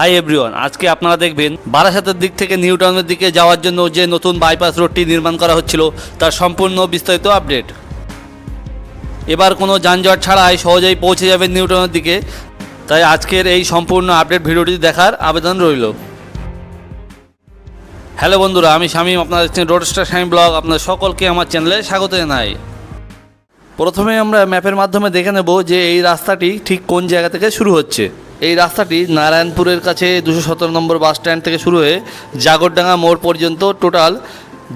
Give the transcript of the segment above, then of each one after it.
Hi everyone আজকে আপনারা দেখবেন বারাসাতের দিক থেকে নিউ টাউনের দিকে যাওয়ার জন্য যে নতুন বাইপাস রোডটি নির্মাণ করা হচ্ছিল, তার সম্পূর্ণ বিস্তারিত আপডেট এবার কোনো যানজট ছাড়াই সহজেই পৌঁছে যাবেন নিউ টাউনের দিকে। তাই আজকের এই সম্পূর্ণ আপডেট ভিডিওটি দেখার আবেদন রইল। হ্যালো বন্ধুরা, আমি শামীম, আপনারা দেখছেন রোড স্টার শামীম ব্লগ আপনাদের সকলকে আমার চ্যানেলে স্বাগত জানাই। প্রথমে আমরা ম্যাপের মাধ্যমে দেখে নেব যে এই রাস্তাটি ঠিক কোন জায়গা থেকে শুরু হচ্ছে। এই রাস্তাটি নারায়ণপুরের কাছে দুশো সতেরো নম্বর বাস স্ট্যান্ড থেকে শুরু হয়ে জাগরডাঙ্গা মোড় পর্যন্ত টোটাল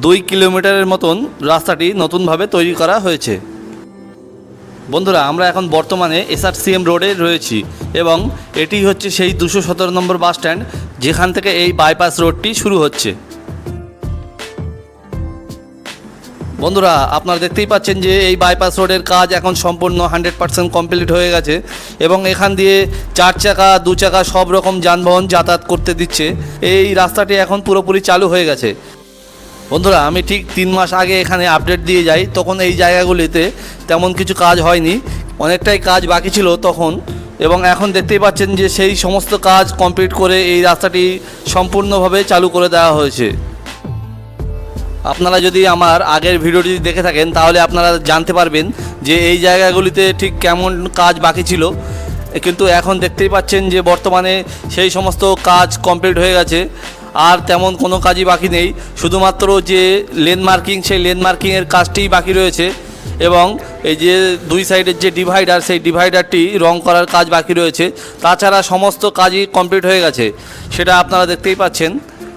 দুই কিলোমিটারের মতন রাস্তাটি নতুনভাবে তৈরি করা হয়েছে। বন্ধুরা, আমরা এখন বর্তমানে এসআরসিএম রোডে রয়েছি এবং এটি হচ্ছে সেই দুশো সতেরো নম্বর বাস স্ট্যান্ড যেখান থেকে এই বাইপাস রোডটি শুরু হচ্ছে। বন্ধুরা, আপনারা দেখতেই পাচ্ছেন যে এই বাইপাস রোডের কাজ এখন সম্পূর্ণ হান্ড্রেড পার্সেন্ট কমপ্লিট হয়ে গেছে এবং এখান দিয়ে চার চাকা, দু চাকা সব রকম যানবাহন যাতায়াত করতে দিচ্ছে। এই রাস্তাটি এখন পুরোপুরি চালু হয়ে গেছে। বন্ধুরা, আমি ঠিক তিন মাস আগে এখানে আপডেট দিয়ে যাই, তখন এই জায়গাগুলিতে তেমন কিছু কাজ হয়নি। অনেকটাই কাজ বাকি ছিল তখন এবং এখন দেখতেই পাচ্ছেন যে সেই সমস্ত কাজ কমপ্লিট করে এই রাস্তাটি সম্পূর্ণভাবে চালু করে দেওয়া হয়েছে। আপনারা যদি আমার আগের ভিডিওটি দেখে থাকেন, তাহলে আপনারা জানতে পারবেন যে এই জায়গাগুলিতে ঠিক কেমন কাজ বাকি ছিল। কিন্তু এখন দেখতেই পাচ্ছেন যে বর্তমানে সেই সমস্ত কাজ কমপ্লিট হয়ে গেছে। আর তেমন কোনো কাজই বাকি নেই। শুধুমাত্র যে লেন মার্কিং সেই লেন মার্কিংয়ের কাজটিই বাকি রয়েছে। এবং এই যে দুই সাইডের যে ডিভাইডার সেই ডিভাইডারটি রং করার কাজ বাকি রয়েছে। তাছাড়া সমস্ত কাজই কমপ্লিট হয়ে গেছে। সেটা আপনারা দেখতেই পাচ্ছেন।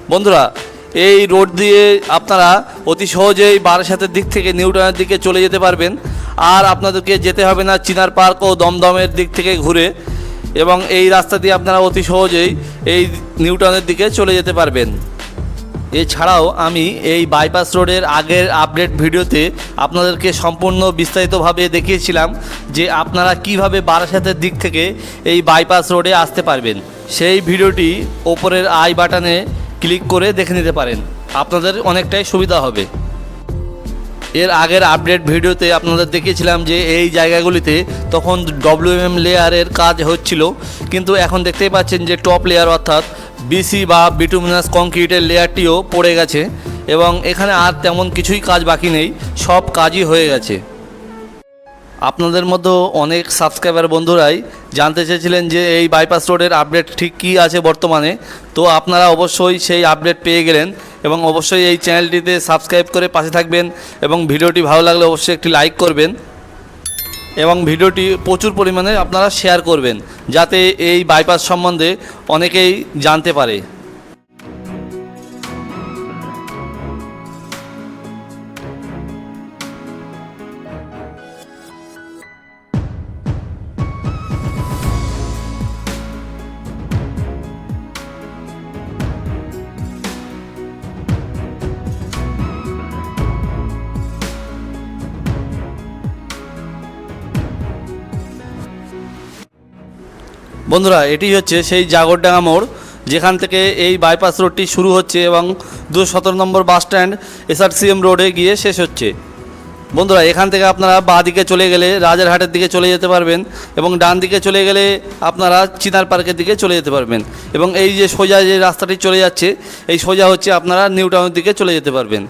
বন্ধুরা এই রোড দিয়ে আপনারা অতি সহজেই বারাসাতের দিক থেকে নিউটনের দিকে চলে যেতে পারবেন। আর আপনাদেরকে যেতে হবে না চিনার পার্ক ও দমদমের দিক থেকে ঘুরে এবং এই রাস্তা দিয়ে আপনারা অতি সহজেই এই নিউটনের দিকে চলে যেতে পারবেন। এছাড়াও আমি এই বাইপাস রোডের আগের আপডেট ভিডিওতে আপনাদেরকে সম্পূর্ণ বিস্তারিতভাবে দেখিয়েছিলাম যে আপনারা কীভাবে বারাসাতের দিক থেকে এই বাইপাস রোডে আসতে পারবেন। সেই ভিডিওটি ওপরের আই বাটনে ক্লিক করে দেখে নিতে পারেন। আপনাদের অনেকটাই সুবিধা হবে। এর আগের আপডেট ভিডিওতে আপনাদের দেখিয়েছিলাম যে এই জায়গাগুলিতে তখন ডব্লিউএম লেয়ারের কাজ হচ্ছিল। কিন্তু এখন দেখতেই পাচ্ছেন যে টপ লেয়ার অর্থাৎ বিসি বা বিটুমিনাস কংক্রিটের লেয়ারটিও পড়ে গেছে এবং এখানে আর তেমন কিছুই কাজ বাকি নেই। সব কাজই হয়ে গেছে। আপনাদের মধ্যে অনেক সাবস্ক্রাইবার বন্ধুরাই জানতে চেয়েছিলেন যে এই বাইপাস রোডের আপডেট ঠিক কী আছে বর্তমানে। তো আপনারা অবশ্যই সেই আপডেট পেয়ে গেলেন এবং অবশ্যই এই চ্যানেলটিতে সাবস্ক্রাইব করে পাশে থাকবেন এবং ভিডিওটি ভালো লাগলে অবশ্যই একটি লাইক করবেন এবং ভিডিওটি প্রচুর পরিমাণে আপনারা শেয়ার করবেন, যাতে এই বাইপাস সম্বন্ধে অনেকেই জানতে পারে। বন্ধুরা, এটি হচ্ছে সেই জাগরডাঙ্গা মোড়, যেখান থেকে এই বাইপাস রোডটি শুরু হচ্ছে এবং দু সতেরো নম্বর বাস স্ট্যান্ড এসআরসিএম রোডে গিয়ে শেষ হচ্ছে। বন্ধুরা, এখান থেকে আপনারা বাঁ দিকে চলে গেলে রাজারহাটের দিকে চলে যেতে পারবেন এবং ডান দিকে চলে গেলে আপনারা চিনার পার্কের দিকে চলে যেতে পারবেন এবং এই যে সোজা যে রাস্তাটি চলে যাচ্ছে, এই সোজা হচ্ছে আপনারা নিউ টাউনের দিকে চলে যেতে পারবেন।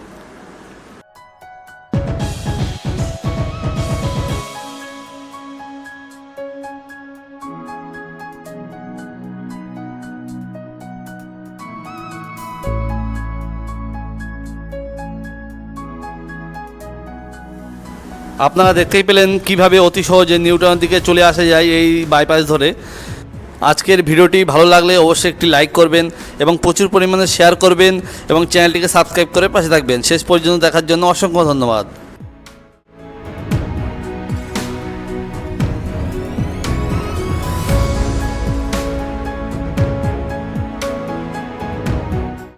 আপনারা দেখতেই পেলেন কীভাবে অতি সহজে নিউটনের দিকে চলে আসা যায় এই বাইপাস ধরে। আজকের ভিডিওটি ভালো লাগলে অবশ্যই একটি লাইক করবেন এবং প্রচুর পরিমাণে শেয়ার করবেন এবং চ্যানেলটিকে সাবস্ক্রাইব করে পাশে থাকবেন। শেষ পর্যন্ত দেখার জন্য অসংখ্য ধন্যবাদ।